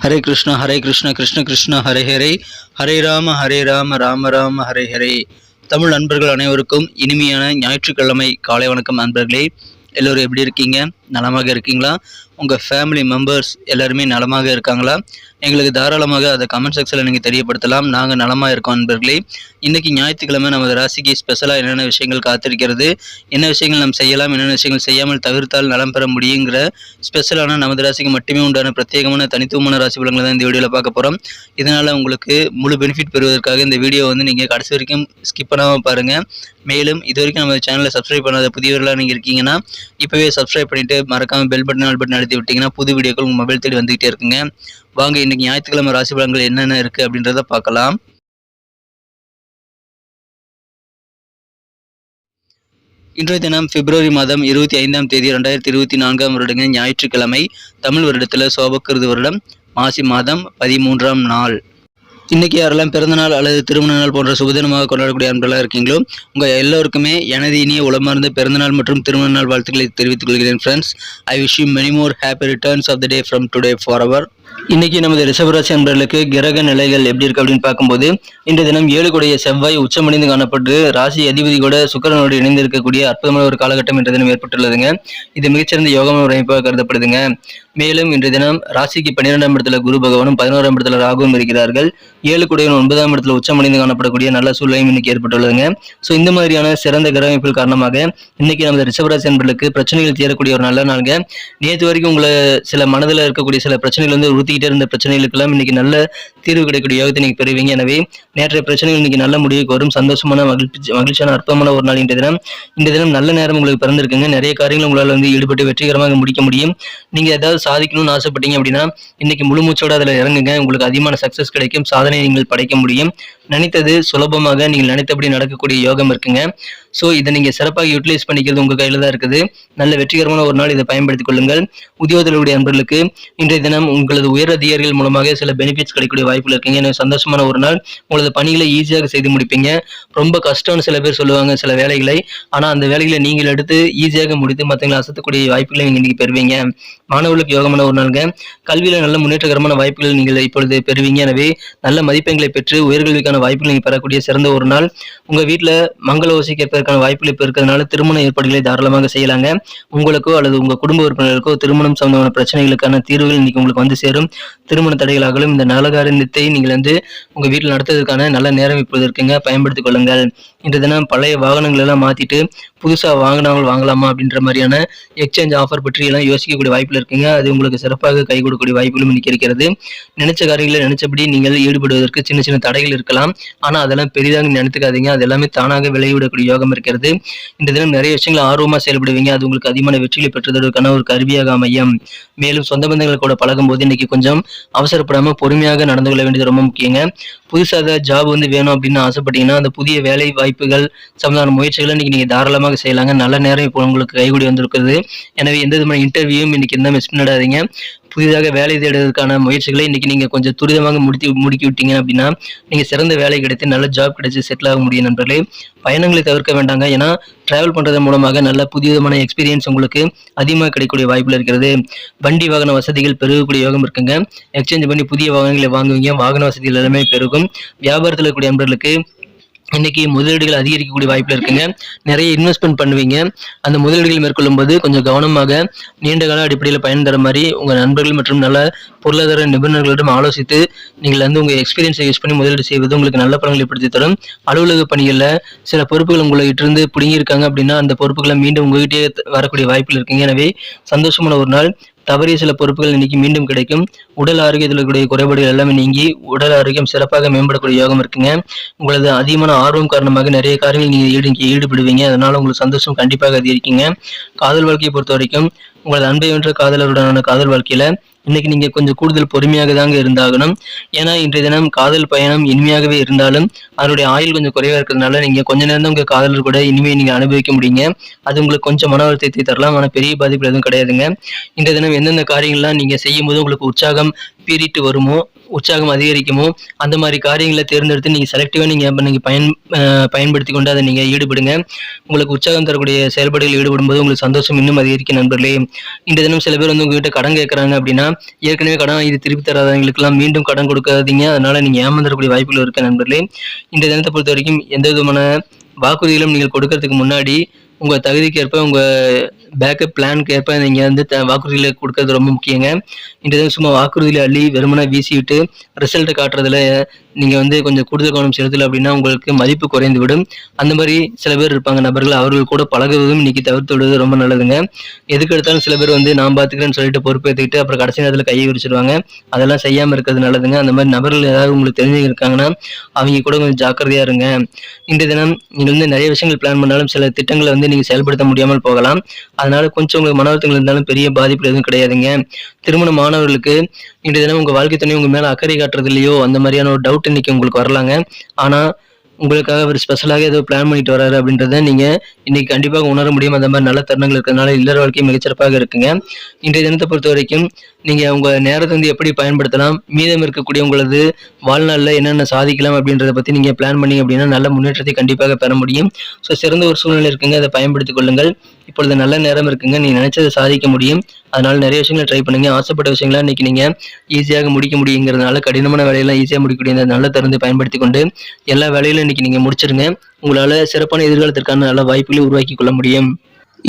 ஹரே கிருஷ்ணா ஹரே கிருஷ்ணா கிருஷ்ண கிருஷ்ணா ஹரே ஹரே. ஹரே ராம ஹரே ராம ராம ராம ஹரே ஹரே. தமிழ் நண்பர்கள் அனைவருக்கும் இனிமையான ஞாயிற்றுக்கிழமை காலை வணக்கம் நண்பர்களே எல்லோரும் எப்படி இருக்கீங்க? நலமாக இருக்கீங்களா? உங்கள் ஃபேமிலி மெம்பர்ஸ் எல்லாருமே நலமாக இருக்காங்களா? எங்களுக்கு தாராளமாக அதை கமெண்ட் செக்ஷனில் நீங்கள் தெரியப்படுத்தலாம். நாங்கள் நலமாக இருக்கோம் நண்பர்களே இன்றைக்கி ஞாயிற்றுக்கிழமை நமது ராசிக்கு ஸ்பெஷலாக என்னென்ன விஷயங்கள் காத்திருக்கிறது? என்ன விஷயங்கள் நாம் செய்யலாம்? என்னென்ன விஷயங்கள் செய்யாமல் தவிர்த்தால் நலம் பெற முடியுங்கிற ஸ்பெஷலான நமது ராசிக்கு மட்டுமே உண்டான பிரத்யேகமான தனித்துவமான ராசி பலங்களை தான் இந்த வீடியோவில் பார்க்க போகிறோம் இதனால் உங்களுக்கு முழு பெனிஃபிட் பெறுவதற்காக இந்த வீடியோ வந்து நீங்கள் கடைசி வரைக்கும் ஸ்கிப் பண்ணாமல் பாருங்கள் மேலும் இது வரைக்கும் நம்ம சேனலை சப்ஸ்கிரைப் பண்ணாத புதியவர்களாக நீங்கள் இருக்கீங்கன்னா இப்போவே சப்ஸ்கிரைப் பண்ணிவிட்டு மறக்காமல் பெல் பட்டன் ஆல் பட்டன் அழுத்தி விட்டிங்கன்னா புது வீடியோக்கள் உங்கள் மொபைல் தேடி வந்துகிட்டே இருக்குங்க. வாங்க இன்னைக்கு ஞாயிற்றுக்கிழமை ராசி பலன்கள் என்னென்ன இருக்குது அப்படின்றத பார்க்கலாம். இன்றைய தினம் பிப்ரவரி மாதம் இருபத்தி ஐந்தாம் தேதி ரெண்டாயிரத்தி இருபத்தி நான்காம் வருடங்க ஞாயிற்றுக்கிழமை தமிழ் வருடத்தில் சோபக்கிருது வருடம் மாசி மாதம் பதிமூன்றாம் நாள். இன்னைக்கு யாரெல்லாம் பிறந்தநாள் அல்லது திருமண நாள் போன்ற சுபதினமாக கொண்டாடக்கூடிய அன்பெல்லாம் இருக்கீங்களோ உங்கள் எல்லோருக்குமே எனது இனிய உளமார்ந்த பிறந்தநாள் மற்றும் திருமண நாள் வாழ்த்துக்களை தெரிவித்துக் கொள்கிறேன் friends I wish you many more happy returns of the day from today for our இன்னைக்கு நமது ரிஷபராசி அன்பர்களுக்கு கிரக நிலைகள் எப்படி இருக்கு அப்படின்னு பார்க்கும்போது இன்றைய தினம் ஏழு கூடிய செவ்வாய் உச்சமடைந்து காணப்பட்டு ராசி அதிபதி கூட சுக்கரனோடு இணைந்து இருக்கக்கூடிய அற்புதமான ஒரு காலகட்டம் இன்றைய தினம் ஏற்பட்டுள்ளதுங்க. இது மிகச்சிறந்த யோகமான ஒரு அமைப்பாக கருதப்படுதுங்க. மேலும் இன்றைய தினம் ராசிக்கு பன்னிரெண்டாம் இடத்துல குரு பகவானும் பதினோராம் இடத்துல ராகுவும் இருக்கிறார்கள். ஏழு கூடையன் ஒன்பதாம் இடத்துல உச்சமடைந்து காணப்படக்கூடிய நல்ல சூழ்நிலையும் இன்னைக்கு ஏற்பட்டுள்ளதுங்க. ஸோ இந்த மாதிரியான சிறந்த கிரக அமைப்பில் காரணமாக இன்னைக்கு நமது ரிஷபராசி அன்பர்களுக்கு பிரச்சனைகள் தீரக்கூடிய ஒரு நல்ல நாளுங்க. நேற்று வரைக்கும் உங்களை சில மனதில் இருக்கக்கூடிய சில பிரச்சனைகள் வந்து உறுத்திக்கிட்டே இருந்த பிரச்சனைகளுக்கெல்லாம் இன்னைக்கு நல்ல தீர்வு கிடைக்கக்கூடிய யோகத்தை நீங்க பெறுவீங்க. எனவே நேற்றைய பிரச்சனைகள் இன்னைக்கு நல்ல முடிவுக்கு வரும். சந்தோஷமான மகிழ்ச்சி மகிழ்ச்சியான அற்புதமான ஒரு நாள் இன்றைய தினம். இந்த தினம் நல்ல நேரம் உங்களுக்கு பிறந்திருக்குங்க. நிறைய காரியங்கள் உங்களால் வந்து ஈடுபட்டு வெற்றிகரமாக முடிக்க முடியும். நீங்க ஏதாவது சாதிக்கணும்னு ஆசைப்பட்டீங்க அப்படின்னா இன்னைக்கு முழு மூச்சோட அதில் இறங்குங்க. உங்களுக்கு அதிகமான சக்சஸ் கிடைக்கும். சாதனை நீங்கள் படைக்க முடியும். நினைத்தது சுலபமாக நீங்கள் நினைத்தபடி நடக்கக்கூடிய யோகம் இருக்குங்க. ஸோ இதை நீங்கள் சிறப்பாக யூட்டிலைஸ் பண்ணிக்கிறது உங்கள் கையில் தான் இருக்குது. நல்ல வெற்றிகரமான ஒரு நாள் இதை பயன்படுத்திக் கொள்ளுங்கள். உத்தியோகத்திலுடைய நண்பர்களுக்கு இன்றைய தினம் உங்களது உயர் அதிகாரிகள் மூலமாக சில பெனிஃபிட்ஸ் கிடைக்கக்கூடிய வாய்ப்புகள் இருக்குங்க. எனக்கு சந்தோஷமான ஒரு நாள். உங்களது பணிகளை ஈஸியாக செய்து முடிப்பீங்க. ரொம்ப கஷ்டம்னு சில பேர் சொல்லுவாங்க சில வேலைகளை. ஆனால் அந்த வேலைகளை நீங்கள் எடுத்து ஈஸியாக முடித்து மற்றவங்களை அசத்தக்கூடிய வாய்ப்புகளை நீங்கள் இன்னைக்கு பெறுவீங்க. மாணவர்களுக்கு யோகமான ஒரு நாளுங்க. கல்வியில் நல்ல முன்னேற்றகரமான வாய்ப்புகள் நீங்கள் இப்பொழுது பெறுவீங்க. எனவே நல்ல மதிப்பெண்களை பெற்று உயர்கல்விக்கான வாய்ப்புகள் நீங்கள் பெறக்கூடிய சிறந்த ஒரு நாள். உங்கள் வீட்டில் மங்கள ஓசை கேட்பதற்கான வாய்ப்புகள் இப்போ இருக்கிறதுனால திருமண ஏற்பாடுகளை தாராளமாக செய்யலாங்க. உங்களுக்கோ அல்லது உங்கள் குடும்ப உறுப்பினர்களுக்கோ திருமணம் சம்பந்தமான பிரச்சனைகளுக்கான தீர்வுகள் இன்னைக்கு உங்களுக்கு வந்து சேரும். திருமண தடைகளாகலும் இந்த நலகாரியத்தை நீங்கள் வந்து உங்கள் வீட்டில் நடத்துவதற்கான நல்ல நேரம் இப்பொழுது இருக்குங்க. பயன்படுத்திக் கொள்ளுங்கள். இன்று தினம் பழைய வாகனங்கள் எல்லாம் மாற்றிட்டு புதுசாக வாங்கினவங்க வாங்கலாமா அப்படின்ற மாதிரியான எக்ஸ்சேஞ்ச் ஆஃபர் பற்றி எல்லாம் யோசிக்கக்கூடிய வாய்ப்புகள் இருக்குங்க. அது உங்களுக்கு சிறப்பாக கை கொடுக்கக்கூடிய வாய்ப்புகளும் இன்னைக்கு இருக்கிறது. நினைச்ச காரியங்களை நினைச்சபடி நீங்கள் ஈடுபடுவதற்கு சின்ன சின்ன தடைகள் இருக்கலாம். ஆனால் அதெல்லாம் பெரிதாக நினைத்துக்காதீங்க. அது எல்லாமே தானாக விளைவிடக்கூடிய யோகம் இருக்கிறது. இந்த தினம் நிறைய விஷயங்கள் ஆர்வமாக செயல்படுவீங்க. அது உங்களுக்கு அதிகமான வெற்றிகளை பெற்றதற்கான ஒரு கருவியாக அமையும். மேலும் சொந்த பந்தங்கள் கூட பழகும் போது இன்னைக்கு கொஞ்சம் அவசரப்படாம பொறுமையாக நடந்து கொள்ள வேண்டியது ரொம்ப முக்கியங்க. புதுசாக ஜாப் வந்து வேணும் அப்படின்னு ஆசைப்பட்டீங்கன்னா அந்த புதிய வேலை வாய்ப்புகள் சம்பந்தமான முயற்சிகளை இன்னைக்கு நீங்க தாராளமாக செய்யலாங்க. நல்ல நேரம் இப்போ உங்களுக்கு கைகூடி வந்திருக்கிறது. எனவே எந்த விதமான இன்டர்வியூவும் இன்னைக்கு எந்த மிஸ் பண்ணிடாதீங்க புதிதாக வேலை தேடுவதற்கான முயற்சிகளை இன்றைக்கி நீங்கள் கொஞ்சம் துரிதமாக முடித்து முடுக்கி விட்டீங்க அப்படின்னா நீங்கள் சிறந்த வேலை கிடைத்து நல்ல ஜாப் கிடைச்சி செட்டில் ஆக முடியும் நண்பர்களே. பயணங்களை தவிர்க்க வேண்டாங்க. ஏன்னா ட்ராவல் பண்ணுறது மூலமாக நல்ல புதிய விதமான எக்ஸ்பீரியன்ஸ் உங்களுக்கு அதிகமாக கிடைக்கக்கூடிய வாய்ப்பில் இருக்கிறது. வண்டி வாகன வசதிகள் பெருகக்கூடிய யோகம் இருக்குங்க. எக்ஸ்சேஞ்ச் பண்ணி புதிய வாகனங்களை வாங்குவீங்க. வாகன வசதிகள் எல்லாமே பெருகும். வியாபாரத்தில் இருக்கக்கூடிய நண்பர்களுக்கு இன்னைக்கு முதலீடுகள் அதிகரிக்கக்கூடிய வாய்ப்பில் இருக்குங்க. நிறைய இன்வெஸ்ட்மெண்ட் பண்ணுவீங்க. அந்த முதலீடுகள் மேற்கொள்ளும் போது கொஞ்சம் கவனமாக நீண்ட கால அடிப்படையில் பயன் தர மாதிரி உங்கள் நண்பர்கள் மற்றும் நல்ல பொருளாதார நிபுணர்களிடம் ஆலோசித்து நீங்கள் வந்து உங்கள் எக்ஸ்பீரியன்ஸை யூஸ் பண்ணி முதலீடு செய்வது உங்களுக்கு நல்ல பலன்களை ஏற்படுத்தி தரும். அலுவலக பணிகளில் சில பொறுப்புகள் உங்களை இருந்து பிடுங்கியிருக்காங்க அப்படின்னா அந்த பொறுப்புகளை மீண்டும் உங்ககிட்டே வரக்கூடிய வாய்ப்பில் இருக்குங்க. எனவே சந்தோஷமான ஒரு நாள். தவறிய சில பொறுப்புகள் இன்னைக்கு மீண்டும் கிடைக்கும். உடல் ஆரோக்கியத்தில் இருக்கக்கூடிய குறைபாடுகள் எல்லாமே நீங்கி உடல் ஆரோக்கியம் சிறப்பாக மேம்படக்கூடிய யோகம் இருக்குங்க. உங்களது அதிகமான ஆர்வம் காரணமாக நிறைய காரியங்கள் நீங்கள் ஈடு ஈடுபடுவீங்க. அதனால உங்களுக்கு சந்தோஷம் கண்டிப்பாக அதிகரிக்குங்க. காதல் வாழ்க்கையை பொறுத்த வரைக்கும் உங்களது அன்பை வென்ற காதலருடனான காதல் வாழ்க்கையில இன்னைக்கு நீங்க கொஞ்சம் கூடுதல் பொறுமையாக தாங்க இருந்தாகணும். ஏன்னா இன்றைய தினம் காதல் பயணம் இனிமையாகவே இருந்தாலும் அதனுடைய ஆயுள் கொஞ்சம் குறைவா இருக்கிறதுனால நீங்க கொஞ்ச நேரம் தான் உங்க காதலர் கூட இனிமையை நீங்க அனுபவிக்க முடியுங்க. அது உங்களுக்கு கொஞ்சம் மன அழுத்தத்தை தரலாம். ஆனா பெரிய பாதிப்பு எதுவும் கிடையாதுங்க. இன்றைய தினம் எந்தெந்த காரியங்கள்லாம் நீங்க செய்யும் போது உங்களுக்கு உற்சாகம் ஸ்பிரிட் வருமோ உற்சாகம் அதிகரிக்குமோ அந்த மாதிரி காரியங்களை தேர்ந்தெடுத்து நீங்கள் செலக்டிவாக நீங்கள் நீங்கள் பயன் பயன்படுத்தி கொண்டு அதை நீங்கள் ஈடுபடுங்க. உங்களுக்கு உற்சாகம் தரக்கூடிய செயல்பாடுகள் ஈடுபடும் போது உங்களுக்கு சந்தோஷம் இன்னும் அதிகரிக்கும் நண்பர்களே. இந்த தினம் சில பேர் வந்து உங்ககிட்ட கடன் கேட்குறாங்க அப்படின்னா ஏற்கனவே கடன் இது திருப்பி தராதவங்களுக்கெல்லாம் மீண்டும் கடன் கொடுக்காதீங்க. அதனால நீங்கள் ஏமாந்துடக்கூடிய வாய்ப்புகள் இருக்க நண்பர்களே. இந்த தினத்தை பொறுத்த வரைக்கும் எந்த விதமான வாக்குறுதிகளும் நீங்கள் கொடுக்கறதுக்கு முன்னாடி உங்கள் தகுதிக்கேற்ப உங்கள் பேக்கப் பிளானுக்கு ஏற்ப நீங்கள் வந்து த கொடுக்கறது ரொம்ப முக்கியங்க. இந்த சும்மா வாக்குறுதியில் அள்ளி வெறுமனை வீசி விட்டு ரிசல்ட்டை காட்டுறதுல நீங்கள் வந்து கொஞ்சம் கூடுதல் கவனம் செலுத்தலை அப்படின்னா உங்களுக்கு மதிப்பு குறைந்து விடும் அந்த மாதிரி சில பேர் இருப்பாங்க நபர்கள் அவர்கள் கூட பழகுவதும் இன்னைக்கு தவிர்த்து விடுவது ரொம்ப நல்லதுங்க. எதுக்கு எடுத்தாலும் சில பேர் வந்து நான் பார்த்துக்கிறேன்னு சொல்லிட்டு பொறுப்பேற்றுக்கிட்டு அப்புறம் கடைசி நேரத்தில் கையை விரிச்சிடுவாங்க அதெல்லாம் செய்யாமல் இருக்கிறது நல்லதுங்க. அந்த மாதிரி நபர்கள் ஏதாவது உங்களுக்கு தெரிஞ்சு இருக்காங்கன்னா அவங்க கூட கொஞ்சம் ஜாக்கிரதையாக இருங்க. இந்த தினம் நீங்கள் வந்து நிறைய விஷயங்கள் பிளான் பண்ணாலும் சில திட்டங்களை வந்து நீங்கள் செயல்படுத்த முடியாமல் போகலாம். அதனால கொஞ்சம் உங்களுக்கு மன அழுத்தங்கள் இருந்தாலும் பெரிய பாதிப்பு எதுவும் கிடையாதுங்க. திருமண மாணவர்களுக்கு இன்றைய தினம் உங்கள் வாழ்க்கை துணை உங்கள் மேலே அக்கறை காட்டுறது இல்லையோ அந்த மாதிரியான ஒரு டவுட் இன்னைக்கு உங்களுக்கு வரலாங்க. ஆனால் உங்களுக்காக அவர் ஸ்பெஷலாக ஏதோ பிளான் பண்ணிட்டு வராரு அப்படின்றத நீங்கள் இன்னைக்கு கண்டிப்பாக உணர முடியும். அந்த மாதிரி நல்ல தருணங்கள் இருக்கிறதுனால இல்லற வாழ்க்கை மிகச்சிறப்பாக இருக்குங்க. இன்றைய தினத்தை பொறுத்த வரைக்கும் நீங்கள் உங்கள் நேரத்தை வந்து எப்படி பயன்படுத்தலாம்? மீதம் இருக்கக்கூடிய உங்களது வாழ்நாளில் என்னென்ன சாதிக்கலாம் அப்படின்றத பற்றி நீங்கள் பிளான் பண்ணீங்க அப்படின்னா நல்ல முன்னேற்றத்தை கண்டிப்பாக பெற முடியும். ஸோ சிறந்த ஒரு சூழ்நிலை இருக்குங்க. அதை பயன்படுத்திக் கொள்ளுங்கள். இப்பொழுது நல்ல நேரம் இருக்குங்க. நீ நினைச்சதை சாதிக்க முடியும். அதனால நிறைய விஷயங்களை ட்ரை பண்ணுங்க. ஆசைப்பட்ட விஷயங்களை இன்னைக்கு நீங்க ஈஸியாக முடிக்க முடியுங்கிறதுனால கடினமான வேலையெல்லாம் ஈஸியாக முடிக்கக்கூடிய நல்ல திறந்து பயன்படுத்தி கொண்டு எல்லா வேலையிலும் இன்னைக்கு நீங்க முடிச்சிருங்க. உங்களால சிறப்பான எதிர்காலத்திற்கான நல்ல வாய்ப்புகளை உருவாக்கி கொள்ள முடியும்.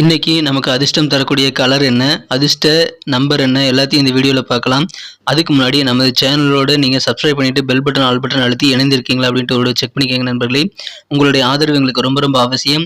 இன்றைக்கி நமக்கு அதிர்ஷ்டம் தரக்கூடிய கலர் என்ன? அதிர்ஷ்ட நம்பர் என்ன? எல்லாத்தையும் இந்த வீடியோவில் பார்க்கலாம். அதுக்கு முன்னாடி நமது சேனலோடு நீங்கள் சப்ஸ்கிரைப் பண்ணிவிட்டு பெல் பட்டன் ஆல் பட்டன் அழுத்தி இணைந்திருக்கீங்களா அப்படின்ட்டு ஒரு செக் பண்ணிக்கோங்க நண்பர்களே. உங்களுடைய ஆதரவு எங்களுக்கு ரொம்ப ரொம்ப அவசியம்.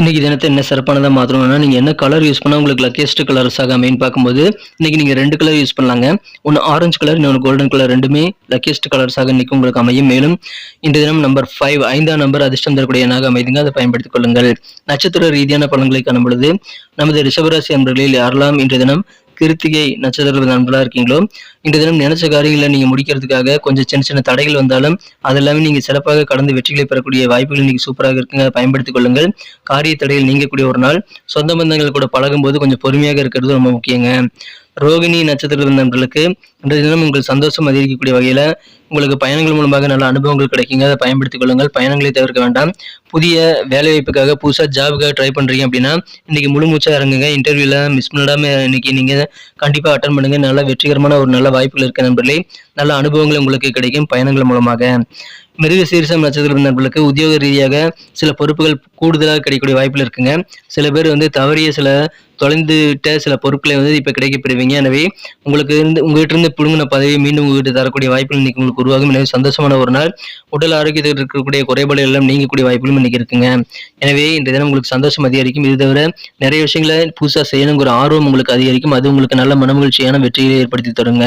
இன்றைக்கி தினத்தை என்ன சிறப்பானதாக மாற்றணும்னா நீங்கள் என்ன கலர் யூஸ் பண்ணால் உங்களுக்கு லக்கேஸ்ட் கலர்ஸாக அமைன்னு பார்க்கும்போது இன்றைக்கி நீங்கள் ரெண்டு கலர் யூஸ் பண்ணலாங்க. ஒன்று ஆரஞ்சு கலர் இன்னொன்று கோல்டன் கலர் ரெண்டுமே லக்கேஸ்ட் கலர்ஸாக இன்றைக்கி உங்களுக்கு அமையும். மேலும் இந்த தினம் நம்பர் ஃபைவ் ஐந்தாம் நம்பர் அதிர்ஷ்டம் தரக்கூடிய எண்ணாக அமைதுங்க அதை பயன்படுத்திக் கொள்ளுங்கள். நட்சத்திர ரீதியான பலன்களை காணும் பொழுது நமது ரிஷபராசி அன்பர்களில் யாரெல்லாம் இன்றைய தினம் கிருத்திகை நட்சத்திர நண்பர்களா இருக்கீங்களோ? இந்த தினம் நினைச்ச காரியங்களை நீங்க முடிக்கிறதுக்காக கொஞ்சம் சின்ன சின்ன தடைகள் வந்தாலும் அதெல்லாமே நீங்க சிறப்பாக கடந்து வெற்றிகளை பெறக்கூடிய வாய்ப்புகள் இன்னைக்கு சூப்பராக இருக்குங்க. பயன்படுத்திக் கொள்ளுங்கள். காரிய தடைகள் நீங்கக்கூடிய ஒரு நாள் சொந்த பந்தங்கள் கூட பழகும்போது கொஞ்சம் பொறுமையாக இருக்கிறது ரொம்ப முக்கியங்க. ரோகிணி நட்சத்திர நண்பர்களுக்கு இன்றைய தினம் உங்கள் சந்தோஷம் அதிகரிக்கக்கூடிய வகையில் உங்களுக்கு பயணங்கள் மூலமாக நல்ல அனுபவங்கள் கிடைக்குங்க. அதை பயன்படுத்திக் கொள்ளுங்கள். பயணங்களை தவிர்க்க வேண்டாம். புதிய வேலைவாய்ப்புக்காக புதுசாக ஜாபுக்காக ட்ரை பண்ணுறீங்க அப்படின்னா இன்றைக்கி முழு மூச்சா இறங்குங்க இன்டர்வியூவில் மிஸ் பண்ணிடாமல் இன்னைக்கு நீங்கள் கண்டிப்பாக அட்டன் பண்ணுங்கள் நல்ல வெற்றிகரமான ஒரு நல்ல வாய்ப்புகள் இருக்க நண்பர்களே. நல்ல அனுபவங்கள் உங்களுக்கு கிடைக்கும் பயணங்கள் மூலமாக. மிருக சீரிசம் நட்சத்திரம் நண்பர்களுக்கு உத்தியோக ரீதியாக சில பொறுப்புகள் கூடுதலாக கிடைக்கக்கூடிய வாய்ப்புகள் இருக்குங்க. சில பேர் வந்து தவறிய சில தொலைந்துவிட்ட சில பொருட்களை வந்து இப்போ கிடைக்கப்படுவீங்க எனவே உங்களுக்கு இருந்து உங்ககிட்ட இருந்து பிடுங்கின பதவியை மீண்டும் உங்ககிட்ட தரக்கூடிய வாய்ப்புகள் இன்னைக்கு உங்களுக்கு உருவாகும். எனவே சந்தோஷமான ஒரு நாள். உடல் ஆரோக்கியத்தில் இருக்கக்கூடிய குறைபாடுகள் எல்லாம் நீங்கக்கூடிய வாய்ப்புகளும் இன்னைக்கு இருக்குங்க. எனவே இந்த தினம் உங்களுக்கு சந்தோஷம் அதிகரிக்கும். இது தவிர நிறைய விஷயங்களை புதுசாக செய்யணுங்கிற ஆர்வம் உங்களுக்கு அதிகரிக்கும். அது உங்களுக்கு நல்ல மனமகிழ்ச்சியான வெற்றியை ஏற்படுத்தி தருங்க.